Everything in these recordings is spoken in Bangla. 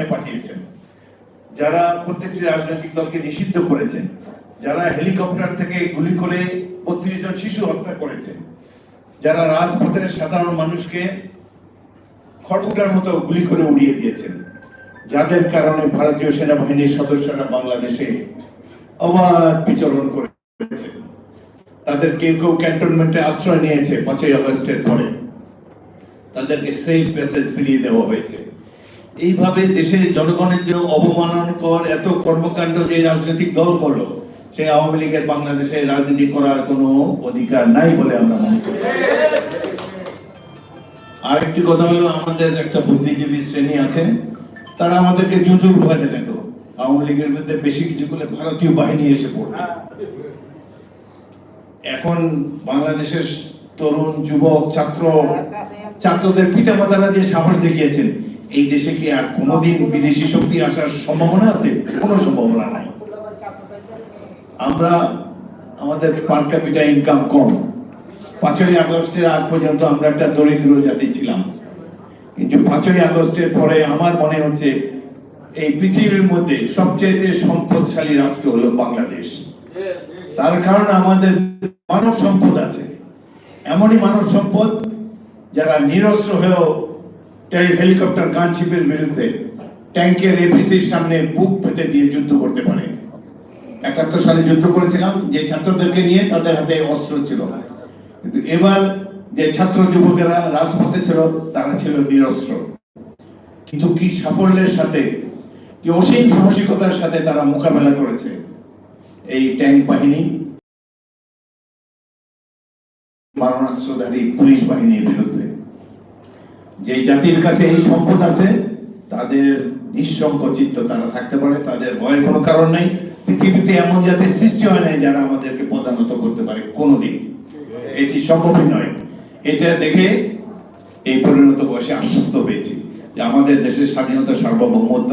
সামনে পাঠিয়েছেন। যারা প্রত্যেকটি রাজনৈতিক দলকে নিষিদ্ধ করেছেন, যারা হেলিকপ্টার থেকে গুলি করে বত্রিশ জন শিশু হত্যা করেছে যারা রাজপথের সাধারণ মানুষকে খড়কুটার মতো গুলি করে উড়িয়ে দিয়েছেন, যাদের কারণে ভারতীয় সেনাবাহিনীর সদস্যরা বাংলাদেশে অবাধ বিচরণ করেছে তাদের কেউ কেউ ক্যান্টনমেন্টে আশ্রয় নিয়েছে পাঁচই আগস্টের পরে। তাদেরকে সেফ প্যাসেজ ফিরিয়ে দেওয়া হয়েছে। এইভাবে দেশের জনগণের যে অবমাননকর এত কর্মকাণ্ড যে রাজনৈতিক দল করল সেই আওয়ামী লীগের বাংলাদেশে রাজনীতি করার কোনো অধিকার নাই বলে আমরা মনে করি। আর একটি কথা হলো, আমাদের একটা বুদ্ধিজীবী শ্রেণি আছে, তারা আমাদেরকে জুজুর ভয় দেখাত। আওয়ামী লীগের বিরুদ্ধে বেশি কিছু করলে ভারতীয় বাহিনী এসে পড়বে। এখন বাংলাদেশের তরুণ, যুবক, ছাত্র, ছাত্রদের পিতা মাতারা যে সাহস দেখিয়েছেন এই দেশে কি আর কোনোদিন বিদেশি শক্তি আসার সম্ভাবনা আছে? কোনো সম্ভাবনা নাই। আমরা আমাদের পার ক্যাপিটা ইনকাম কম। পাঁচই আগস্টের আগ পর্যন্ত আমরা একটা দরিদ্র জাতি ছিলাম। কিন্তু পাঁচই আগস্টের পরে আমার মনে হচ্ছে এই পৃথিবীর মধ্যে সবচেয়ে সম্পদশালী রাষ্ট্র হলো বাংলাদেশ। তার কারণ আমাদের মানব সম্পদ আছে। এমনই মানব সম্পদ যারা নিরস্ত্র হয়েও হেলিকপ্টার গানশিপের বিরুদ্ধে ট্যাঙ্কের এপিসির সামনে বুক পেতে দিয়ে যুদ্ধ করতে পারে। একাত্তর সালে যুদ্ধ করেছিলাম, যে ছাত্রদেরকে নিয়ে তাদের হাতে অস্ত্র ছিল। কিন্তু এবার যে ছাত্র যুবকেরা রাজপথে ছিল, তারা ছিল নিরস্ত্র। কিন্তু কি সাফল্যের সাথে, কি অসীম সাহসিকতার সাথে তারা মোকাবেলা করেছে এই ট্যাঙ্ক বাহিনী? মারণাস্ত্রধারী পুলিশ বাহিনীর বিরুদ্ধে। যে জাতির কাছে এই সম্পদ আছে, তাদের নিঃসংকোচিত তারা থাকতে পারে, তাদের ভয়ের কোনো কারণ নেই। পৃথিবীতে এমন জাতির সৃষ্টি হয় নাই যারা আমাদেরকে পদানত করতে পারে কোনোদিন। এটি সম্ভবই নয়। এটা দেখে এই পরিণত বয়সে আশ্বস্ত হয়েছি যে আমাদের দেশের স্বাধীনতা সার্বভৌমত্ব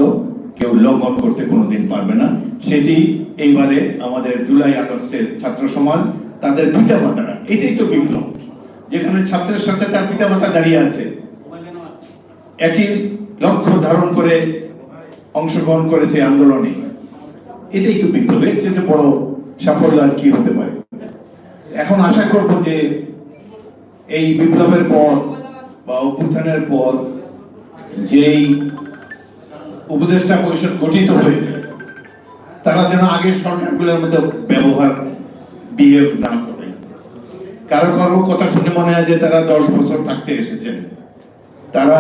কেউ লঙ্ঘন করতে কোনোদিন পারবে না। সেটি এইবারে আমাদের জুলাই আগস্টের ছাত্র সমাজ, তাদের পিতা মাতারা এটাই তো বিপ্লব। যেখানে ছাত্রের সাথে তার পিতা মাতা দাঁড়িয়ে আছে একই লক্ষ্য ধারণ করে অংশগ্রহণ করেছে আন্দোলনে। এটাই তো বিপ্লব এর চেয়ে বড় সাফল্য আর কি হতে পারে। এখন আশা করব যে এই বিপ্লবের পর বা অভ্যুত্থানের পর যেই উপদেষ্টা পরিষদ গঠিত হয়েছে, তারা যেন আগের সরকারগুলোর মধ্যে ব্যবহার বিহেভ না করে। কারও কারও কথা শুনে মনে হয় যে তারা দশ বছর থাকতে এসেছেন। তারা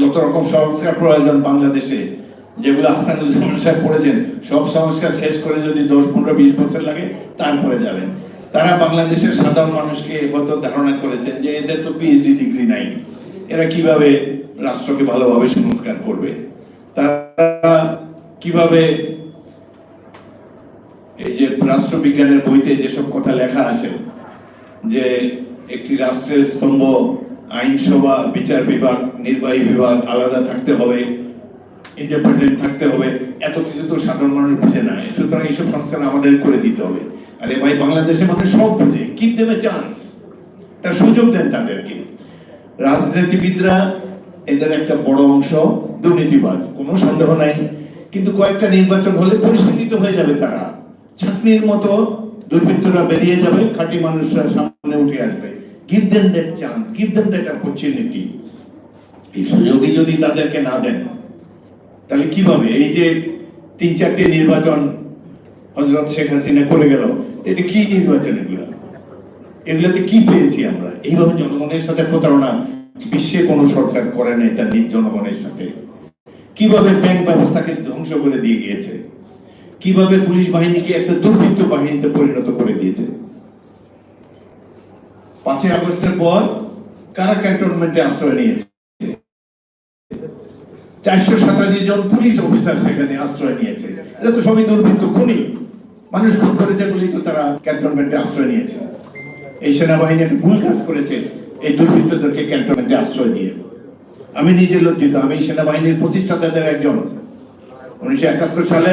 যত রকম সংস্কার প্রয়োজন বাংলাদেশে, যেগুলো হাসানুজ্জামান সাহেব পড়েছেন, সব সংস্কার শেষ করে যদি দশ, পনেরো, বিশ বছর লাগে, তারপরে যাবেন তারা বাংলাদেশের সাধারণ মানুষকে হয়তো ধারণা করেছেন যে এদের তো পিএইচডি ডিগ্রি নাই। এরা কীভাবে রাষ্ট্রকে ভালোভাবে সংস্কার করবে? তারা কীভাবে এই যে রাষ্ট্রবিজ্ঞানের বইতে যেসব কথা লেখা আছে, যে একটি রাষ্ট্রের স্তম্ভ আইনসভা, বিচার বিভাগ, নির্বাহী বিভাগ আলাদা থাকতে হবে ইন্ডিপেন্ডেন্ট থাকতে হবে, এত কিছু তো সাধারণ মানুষ বুঝে না। সুতরাং এইসব সংস্কার আমাদের করে দিতে হবে। আরে ভাই, বাংলাদেশের মানুষ সব বুঝে। কিপ দেবে চান্স একটা সুযোগ দেন তাদেরকে। রাজনীতিবিদরা, এদের একটা বড় অংশ দুর্নীতিবাজ, কোনো সন্দেহ নাই। কিন্তু কয়েকটা নির্বাচন হলে পরিস্থিতি হয়ে যাবে তারা। ছাত্রীর মতো দুর্বৃত্তরা বেরিয়ে যাবে, খাঁটি মানুষরা সামনে উঠে আসবে। Give them that chance give them that opportunity এই সুযোগই যদি তাদেরকে না দেন, তাহলে কীভাবে? এই যে তিন চারটে নির্বাচন হজরত শেখ হাসিনা করে গেল, এটা কি নির্বাচন এগুলো? এগুলোতে কি পেয়েছি আমরা? এইভাবে জনগণের সাথে প্রতারণা বিশ্বে কোনো সরকার করে নাই তার নিজ জনগণের সাথে। কীভাবে ব্যাংক ব্যবস্থাকে ধ্বংস করে দিয়ে গিয়েছে? কীভাবে পুলিশ বাহিনীকে একটা দুর্বৃত্ত বাহিনীতে পরিণত করে দিয়েছে? পাঁচই আগস্টের পর কারা ক্যান্টনমেন্টে আশ্রয় নিয়েছে? চারশো সাতাশি জন পুলিশ অফিসার সেখানে আশ্রয় নিয়েছে। এটা তো সবই দুর্বৃত্ত খুনি। মানুষ খুন করেছে বলেই তো তারা ক্যান্টনমেন্টে আশ্রয় নিয়েছে। এই সেনাবাহিনী একটা ভুল কাজ করেছে, এই দুর্বৃত্তদেরকে ক্যান্টনমেন্টে আশ্রয় দিয়ে। আমি নিজে লজ্জিত, আমি সেনাবাহিনীর প্রতিষ্ঠাতাদের একজন। উনিশশো একাত্তর সালে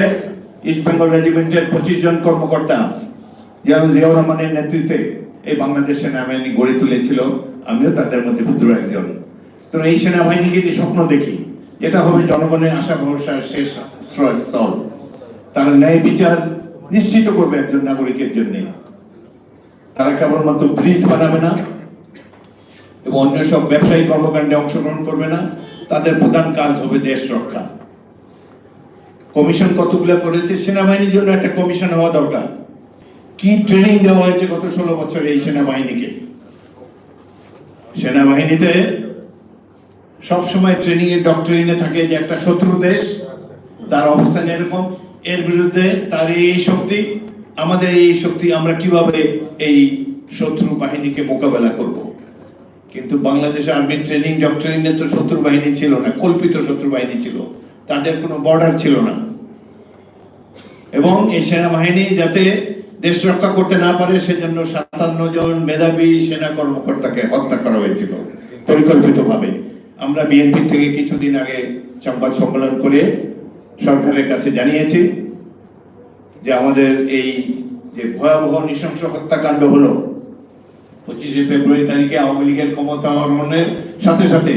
ইস্ট বেঙ্গল রেজিমেন্টের পঁচিশ জন কর্মকর্তা যেমন জিয়াউর রহমানের নেতৃত্বে এই বাংলাদেশ সেনাবাহিনী গড়ে তুলেছিল, আমিও তাদের মধ্যে পুত্র একজন। তো এই সেনাবাহিনীকে যে স্বপ্ন দেখি, এটা হবে জনগণের আশা, ভরসার শেষ আশ্রয়স্থল। তারা ন্যায় বিচার নিশ্চিত করবে একজন নাগরিকের জন্য। তারা কেবলমাত্র ব্রিজ বানাবে না এবং অন্য সব ব্যবসায়ী কর্মকাণ্ডে অংশগ্রহণ করবে না, তাদের প্রধান কাজ হবে দেশ রক্ষা। কমিশন কতগুলো করেছে? সেনাবাহিনীর জন্য একটা কমিশন হওয়া দরকার। কি ট্রেনিং দেওয়া হয়েছে গত ষোলো বছর এই সেনাবাহিনীকে? সেনাবাহিনীতে সবসময় ট্রেনিং এর ডক্টরিনে থাকে যে একটা শত্রু দেশ, তার অবস্থান এরকম। এর বিরুদ্ধে তার এই শক্তি, আমাদের এই শক্তি, আমরা কীভাবে এই শত্রু বাহিনীকে মোকাবেলা করব? কিন্তু বাংলাদেশ আর্মি ট্রেনিং ডক্টরিনে তো শত্রু বাহিনী ছিল না, কল্পিত শত্রু বাহিনী ছিল। তাদের কোনো বর্ডার ছিল না। এবং এই সেনাবাহিনী যাতে দেশ রক্ষা করতে না পারে, সেজন্য সাতান্ন জন মেধাবী সেনা কর্মকর্তাকে হত্যা করা হয়েছিল পরিকল্পিতভাবে। আমরা বিএনপি থেকে কিছুদিন আগে সংবাদ সম্মেলন করে সরকারের কাছে জানিয়েছি যে আমাদের এই যে ভয়াবহ নৃশংস হত্যাকাণ্ড হলো, পঁচিশে ফেব্রুয়ারি তারিখে আওয়ামী লীগের ক্ষমতা আরোহণের সাথে সাথে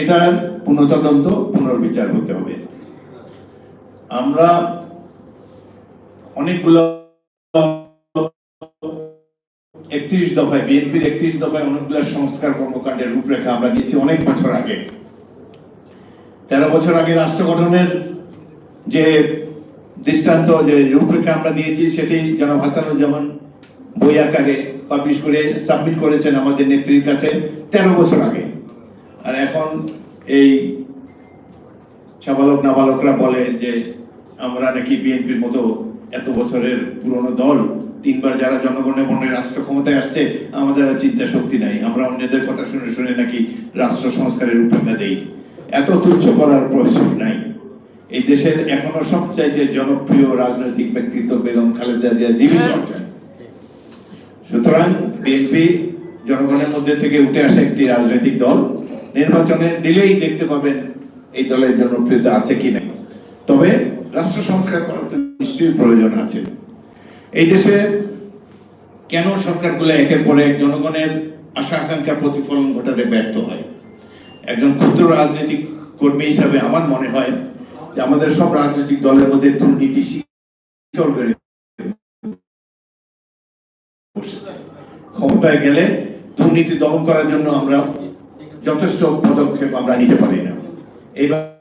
এটার পুনঃতদন্ত, পুনর্বিচার হতে হবে। আমরা অনেকগুলো একত্রিশ দফায়, বিএনপির একত্রিশ দফায় অনেকগুলো সংস্কার কর্মকাণ্ডের রূপরেখা আমরা দিয়েছি অনেক বছর আগে। তেরো বছর আগে রাষ্ট্র গঠনের যে দৃষ্টান্ত, যে রূপরেখা আমরা দিয়েছি, সেটি জনাব হাসানুজ্জামান বই আকারে পাবলিশ করে সাবমিট করেছেন আমাদের নেত্রীর কাছে তেরো বছর আগে। আর এখন এই সাবালক নাবালকরা বলে যে, আমরা নাকি বিএনপির মতো এত বছরের পুরনো দল তিনবার যারা জনগণের মনে রাষ্ট্র ক্ষমতায় আসছে আমাদের আর চিন্তা শক্তি নাই। আমরা অন্যদের কথা শুনে শুনে নাকি রাষ্ট্র সংস্কারের রূপরেখা দেই। এত তুচ্ছ করার প্রয়োজন নাই। এই দেশের এখনও সবচাইতে জনপ্রিয় রাজনৈতিক ব্যক্তিত্ব বেগম খালেদা জিয়া জীবিত আছেন। সুতরাং বিএনপি জনগণের মধ্যে থেকে উঠে আসা একটি রাজনৈতিক দল। নির্বাচনে দিলেই দেখতে পাবেন এই দলের জনপ্রিয়তা আছে কি নাই তবে রাষ্ট্র সংস্কার করার তো নিশ্চয়ই প্রয়োজন আছে। এই দেশে কেন সরকারগুলো একের পর এক জনগণের আশা আকাঙ্ক্ষার প্রতিফলন ঘটাতে ব্যর্থ হয়? একজন ক্ষুদ্র রাজনৈতিক কর্মী হিসাবে আমার মনে হয় যে আমাদের সব রাজনৈতিক দলের মধ্যে দুর্নীতি শিকড় ক্ষমতায় গেলে দুর্নীতি দমন করার জন্য আমরা যথেষ্ট পদক্ষেপ আমরা নিতে পারি না। এইবার